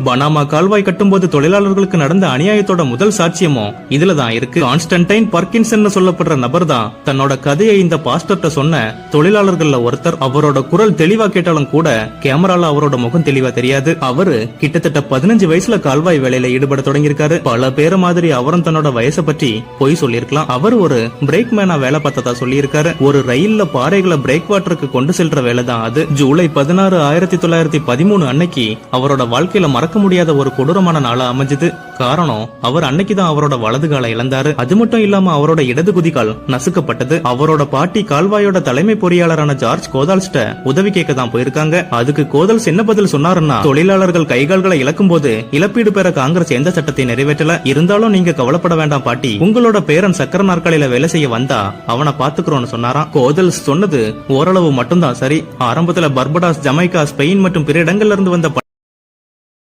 Panama கால்வாய் கட்டும்போது தொழிலாளர்களுக்கு நடந்த அநியாயத்தோட முதல் சாட்சியமும் இதுல தான் இருக்கு. கான்ஸ்டன்டைன் பர்கின்சன் சொல்லப்படுற நபர் தான் தன்னோட கதையை இந்த பாஸ்டர்ட்ட சொன்ன தொழிலாளர்கள்ல ஒருத்தர் அவரோட குரல் தெளிவா கேட்டாலும் கூட கேமரால அவரோட முகம் தெளிவா தெரியாது. அவரு கிட்டத்தட்ட பதினஞ்சு வயசுல கால்வாய் வேலையில ஈடுபட தொடங்கியிருக்காரு. பல பேர மாதிரி அவரும் தன்னோட வயசை பற்றி பொய் சொல்லியிருக்கலாம். அவர் ஒரு பிரேக் மேனா வேலை பார்த்ததா சொல்லியிருக்காரு. ஒரு ரயில்ல பாறைகளை பிரேக் வாட்டருக்கு கொண்டு செல்ற வேலை தான் அது. ஜூலை பதினாறு ஆயிரத்தி தொள்ளாயிரத்தி பதிமூணு அன்னைக்கு அவரோட வாழ்க்கையில மறக்க முடியாத ஒரு கொடூரமான நாளா அமைஞ்சது. காரணம் அவர் அன்னைக்கு தான் அவரோட வலது காலை இழந்தாரு. அது மட்டும் இல்லாம அவரோட இடது குதிகால் நசுக்கப்பட்டது. அவரோட பாட்டி கால்வாயோட தலைமை பொறியாளரான ஜார்ஜ் கோதால்ஸ்ட உதவி கேட்க தான் போயிருக்காங்க. அதுக்கு கோதல்ஸ் என்ன பதில் சொன்னாருன்னா தொழிலாளர்கள் கைகால்களை இழக்கும் போது இழப்பீடு பெற காங்கிரஸ் எந்த சட்டத்தை நிறைவேற்றல. இருந்தாலும் நீங்க கவலைப்பட வேண்டாம் பாட்டி. உங்களோட பேரன் சக்கர நாற்காலியில வேலை செய்ய வந்தா அவனை பாத்துக்கிறோம்னு சொன்னாராம். கோதல்ஸ் சொன்னது ஓரளவு மட்டும்தான் சரி. ஆரம்பத்துல பர்படாஸ் ஜமைக்கா ஸ்பெயின் மற்றும் பிற இடங்கள்ல இருந்து வந்த